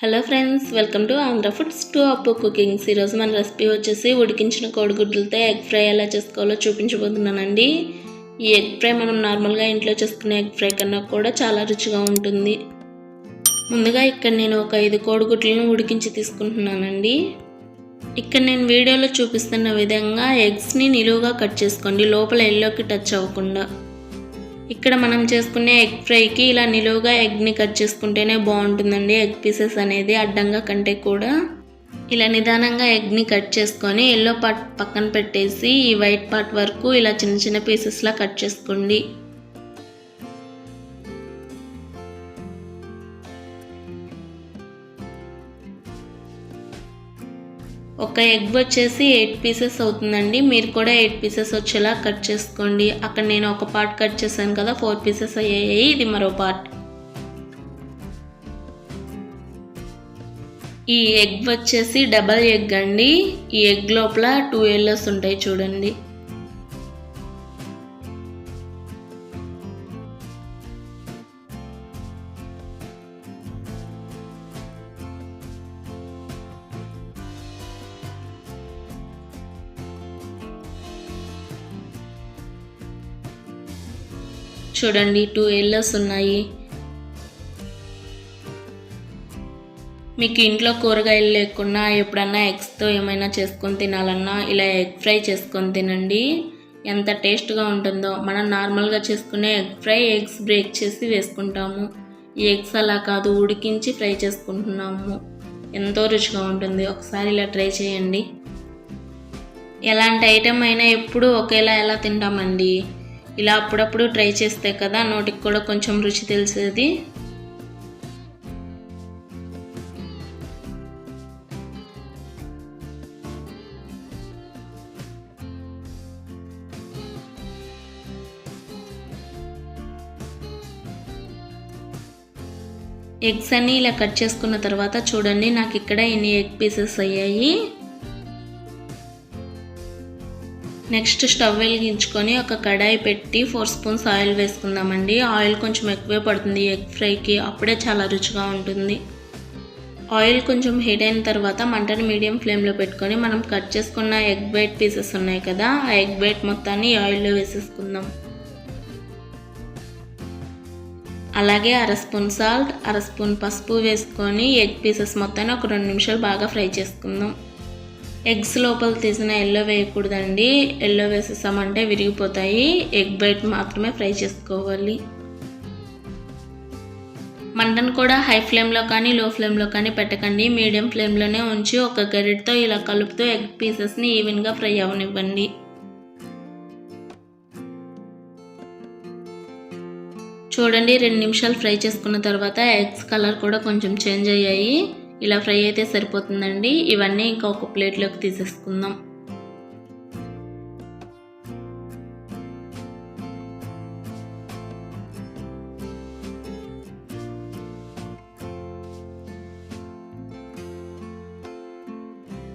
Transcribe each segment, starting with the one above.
Hello friends welcome to Andhra foods to Appu cookings ఈరోజు మన recipe వచ్చేసి ఉడికించిన కోడిగుడ్లతో ఎగ్ ఫ్రై ఎలా చేసుకోవాలో చూపించబోతున్నానండి. ఈ ఎగ్ ఫ్రై మనం నార్మల్గా ఇంట్లో చేసుకునే ఎగ్ ఫ్రై కన్నా కూడా చాలా రుచిగా ఉంటుంది. ముందుగా ఇక్కడ నేను ఒక ఐదు కోడిగుడ్లను ఉడికించి తీసుకుంటున్నానండి. ఇక్కడ నేను వీడియోలో చూపిస్తున్న విధంగా ఎగ్స్ని నిలువుగా కట్ చేసుకోండి లోపల ఎల్లోకి టచ్ అవ్వకుండా. ఇక్కడ మనం చేసుకునే ఎగ్ ఫ్రైకి ఇలా నిలువుగా ఎగ్ని కట్ చేసుకుంటేనే బాగుంటుందండి. ఎగ్ పీసెస్ అనేది అడ్డంగా కంటే కూడా. ఇలా నిదానంగా ఎగ్ని కట్ చేసుకొని ఎల్లో పార్ట్ పక్కన పెట్టేసి ఈ వైట్ పార్ట్ వరకు ఇలా చిన్న చిన్న పీసెస్లా కట్ చేసుకోండి. ఒక ఎగ్ వచ్చేసి ఎయిట్ పీసెస్ అవుతుందండి. మీరు కూడా ఎయిట్ పీసెస్ వచ్చేలా కట్ చేసుకోండి. అక్కడ నేను ఒక పార్ట్ కట్ చేశాను కదా ఫోర్ పీసెస్ అయ్యాయి. ఇది మరో పార్ట్. ఈ ఎగ్ వచ్చేసి డబల్ ఎగ్ అండి. ఈ ఎగ్ లోపల టూ ఎల్లోస్ ఉంటాయి చూడండి. చూడండి టూ ఎల్లోస్ ఉన్నాయి. మీకు ఇంట్లో కూరగాయలు లేకుండా ఎప్పుడన్నా ఎగ్స్తో ఏమైనా చేసుకొని తినాలన్నా ఇలా ఎగ్ ఫ్రై చేసుకొని తినండి. ఎంత టేస్ట్గా ఉంటుందో. మనం నార్మల్గా చేసుకునే ఎగ్ ఫ్రై ఎగ్స్ బ్రేక్ చేసి వేసుకుంటాము. ఈ ఎగ్స్ అలా కాదు ఉడికించి ఫ్రై చేసుకుంటున్నాము. ఎంతో రుచిగా ఉంటుంది. ఒకసారి ఇలా ట్రై చేయండి. ఎలాంటి ఐటెం అయినా ఎప్పుడూ ఒకేలా ఎలా తింటామండి? ఇలా అప్పుడప్పుడు ట్రై చేస్తే కదా నోటికి కూడా కొంచెం రుచి తెలిసేది. ఎగ్స్ అన్నీ ఇలా కట్ చేసుకున్న తర్వాత చూడండి నాకు ఇక్కడ ఎన్ని ఎగ్ పీసెస్ అయ్యాయి. నెక్స్ట్ స్టవ్ వెలిగించుకొని ఒక కడాయి పెట్టి ఫోర్ స్పూన్స్ ఆయిల్ వేసుకుందామండి. ఆయిల్ కొంచెం ఎక్కువే పడుతుంది. ఎగ్ ఫ్రైకి అప్పుడే చాలా రుచిగా ఉంటుంది. ఆయిల్ కొంచెం హీట్ అయిన తర్వాత మంటను మీడియం ఫ్లేమ్లో పెట్టుకొని మనం కట్ చేసుకున్న ఎగ్ బైట్ పీసెస్ ఉన్నాయి కదా ఆ ఎగ్ బైట్ మొత్తాన్ని ఆయిల్లో వేసేసుకుందాం. అలాగే అర స్పూన్ సాల్ట్ అర స్పూన్ పసుపు వేసుకొని ఎగ్ పీసెస్ మొత్తాన్ని ఒక రెండు నిమిషాలు బాగా ఫ్రై చేసుకుందాం. ఎగ్స్ లోపల తీసిన ఎల్లో వేయకూడదండి. ఎల్లో వేసేసామంటే విరిగిపోతాయి. ఎగ్ బైట్ మాత్రమే ఫ్రై చేసుకోవాలి. మంటను కూడా హై ఫ్లేమ్లో కానీ లో ఫ్లేమ్లో కానీ పెట్టకండి. మీడియం ఫ్లేమ్లోనే ఉంచి ఒక గరిటతో ఇలా కలుపుతూ ఎగ్ పీసెస్ని ఈవెన్గా ఫ్రై అవనివ్వండి. చూడండి రెండు నిమిషాలు ఫ్రై చేసుకున్న తర్వాత ఎగ్స్ కలర్ కూడా కొంచెం చేంజ్ అయ్యాయి. ఇలా ఫ్రై అయితే సరిపోతుందండి. ఇవన్నీ ఇంకా ఒక ప్లేట్లోకి తీసేసుకుందాం.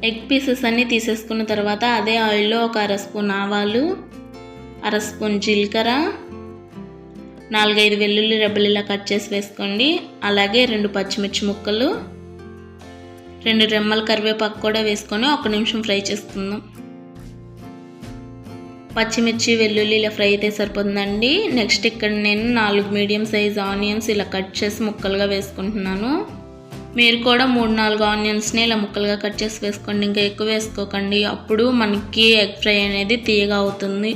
ఎగ్ పీసెస్ అన్నీ తీసేసుకున్న తర్వాత అదే ఆయిల్లో ఒక అర స్పూన్ ఆవాలు అర స్పూన్ జీలకర్ర నాలుగైదు వెల్లుల్లి రెబ్బలు ఇలా కట్ చేసి వేసుకోండి. అలాగే రెండు పచ్చిమిర్చి ముక్కలు రెండు రెమ్మల కరివేపాకు కూడా వేసుకొని ఒక నిమిషం ఫ్రై చేసుకుందాం. పచ్చిమిర్చి వెల్లుల్లి ఇలా ఫ్రై అయితే సరిపోతుందండి. నెక్స్ట్ ఇక్కడ నేను నాలుగు మీడియం సైజ్ ఆనియన్స్ ఇలా కట్ చేసి ముక్కలుగా వేసుకుంటున్నాను. మీరు కూడా మూడు నాలుగు ఆనియన్స్ని ఇలా ముక్కలుగా కట్ చేసి వేసుకోండి. ఇంకా ఎక్కువ వేసుకోకండి. అప్పుడు మనకి ఎగ్ ఫ్రై అనేది తీయగా అవుతుంది.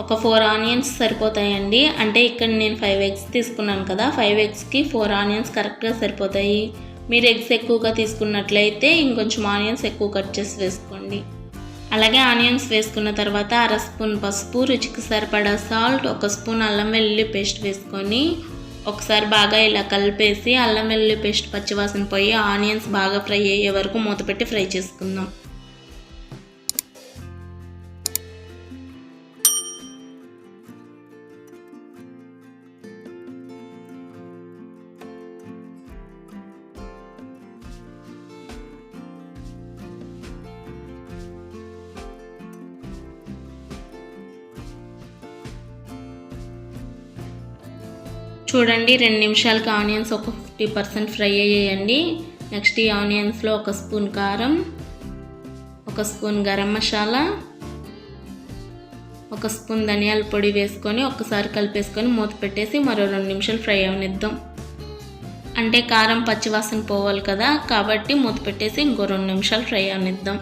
ఒక ఫోర్ ఆనియన్స్ సరిపోతాయండి. అంటే ఇక్కడ నేను ఫైవ్ ఎగ్స్ తీసుకున్నాను కదా. ఫైవ్ ఎగ్స్కి ఫోర్ ఆనియన్స్ కరెక్ట్గా సరిపోతాయి. మీరు ఎగ్స్ ఎక్కువగా తీసుకున్నట్లయితే ఇంకొంచెం ఆనియన్స్ ఎక్కువ కట్ చేసి వేసుకోండి. అలాగే ఆనియన్స్ వేసుకున్న తర్వాత అర స్పూన్ పసుపు రుచికి సరిపడా సాల్ట్ ఒక స్పూన్ అల్లం వెల్లుల్లి పేస్ట్ వేసుకొని ఒకసారి బాగా ఇలా కలిపేసి అల్లం వెల్లుల్లి పేస్ట్ పచ్చివాసన పోయి ఆనియన్స్ బాగా ఫ్రై అయ్యే వరకు మూత పెట్టి ఫ్రై చేసుకుందాం. చూడండి రెండు నిమిషాలకి ఆనియన్స్ ఒక ఫిఫ్టీ పర్సెంట్ ఫ్రై అయ్యాయండి. నెక్స్ట్ ఈ ఆనియన్స్లో ఒక స్పూన్ కారం ఒక స్పూన్ గరం మసాలా ఒక స్పూన్ ధనియాల పొడి వేసుకొని ఒక్కసారి కలిపేసుకొని మూత పెట్టేసి మరో రెండు నిమిషాలు ఫ్రై అవనిద్దాం. అంటే కారం పచ్చివాసన పోవాలి కదా కాబట్టి మూత పెట్టేసి ఇంకో రెండు నిమిషాలు ఫ్రై అవనిద్దాం.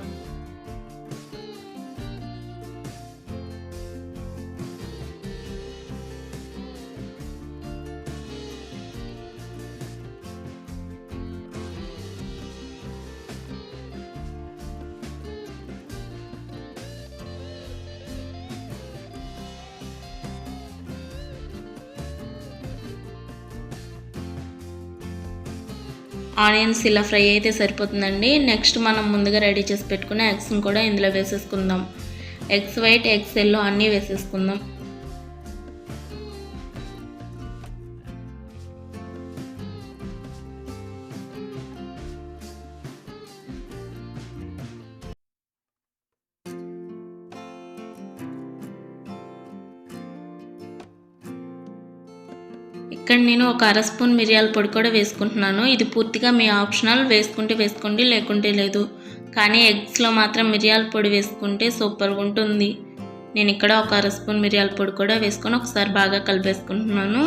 ఆనియన్స్ ఇలా ఫ్రై అయితే సరిపోతుందండి. నెక్స్ట్ మనం ముందుగా రెడీ చేసి పెట్టుకున్న ఎగ్స్ని కూడా ఇందులో వేసేసుకుందాం. ఎగ్స్ వైట్ ఎగ్స్ ఎల్లో అన్నీ వేసేసుకుందాం. ఇక్కడ నేను ఒక అర స్పూన్ మిరియాల పొడి కూడా వేసుకుంటున్నాను. ఇది పూర్తిగా మీ ఆప్షనల్. వేసుకుంటే వేసుకోండి లేకుంటే లేదు. కానీ ఎగ్స్లో మాత్రం మిరియాల పొడి వేసుకుంటే సూపర్గా ఉంటుంది. నేను ఇక్కడ ఒక అర స్పూన్ మిరియాల పొడి కూడా వేసుకొని ఒకసారి బాగా కలిపేసుకుంటున్నాను.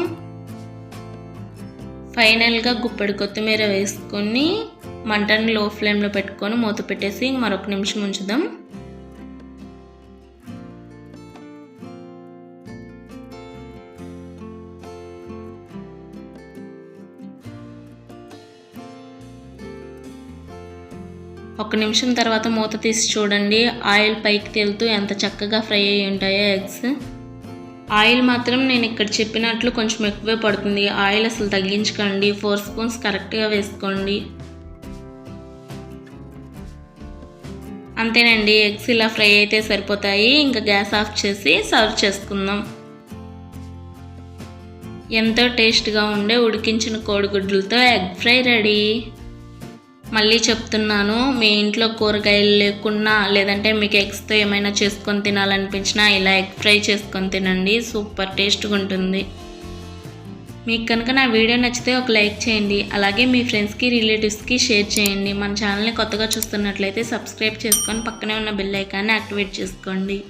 ఫైనల్గా గుప్పడి కొత్తిమీర వేసుకొని మంటని లో ఫ్లేమ్లో పెట్టుకొని మూత పెట్టేసి మరొక నిమిషం ఉంచుదాం. ఒక నిమిషం తర్వాత మూత తీసి చూడండి. ఆయిల్ పైకి తేలుతూ ఎంత చక్కగా ఫ్రై అయి ఉంటాయో ఎగ్స్. ఆయిల్ మాత్రం నేను ఇక్కడ చెప్పినట్లు కొంచెం ఎక్కువే పడుతుంది. ఆయిల్ అసలు తగ్గించకండి. ఫోర్ స్పూన్స్ కరెక్ట్గా వేసుకోండి. అంతేనండి. ఎగ్స్ ఇలా ఫ్రై అయితే సరిపోతాయి. ఇంకా గ్యాస్ ఆఫ్ చేసి సర్వ్ చేసుకుందాం. ఎంతో టేస్ట్గా ఉండే ఉడికించిన కోడిగుడ్లతో ఎగ్ ఫ్రై రెడీ. మళ్ళీ చెప్తున్నాను మీ ఇంట్లో కూరగాయలు లేకున్నా లేదంటే మీకు ఎగ్స్తో ఏమైనా చేసుకొని తినాలనిపించినా ఇలా ఎగ్ ఫ్రై చేసుకొని తినండి. సూపర్ టేస్ట్గా ఉంటుంది. మీకు కనుక నా వీడియో నచ్చితే ఒక లైక్ చేయండి. అలాగే మీ ఫ్రెండ్స్కి రిలేటివ్స్కి షేర్ చేయండి. మన ఛానల్ని కొత్తగా చూస్తున్నట్లయితే సబ్స్క్రైబ్ చేసుకొని పక్కనే ఉన్న బెల్ ఐకాన్ని యాక్టివేట్ చేసుకోండి.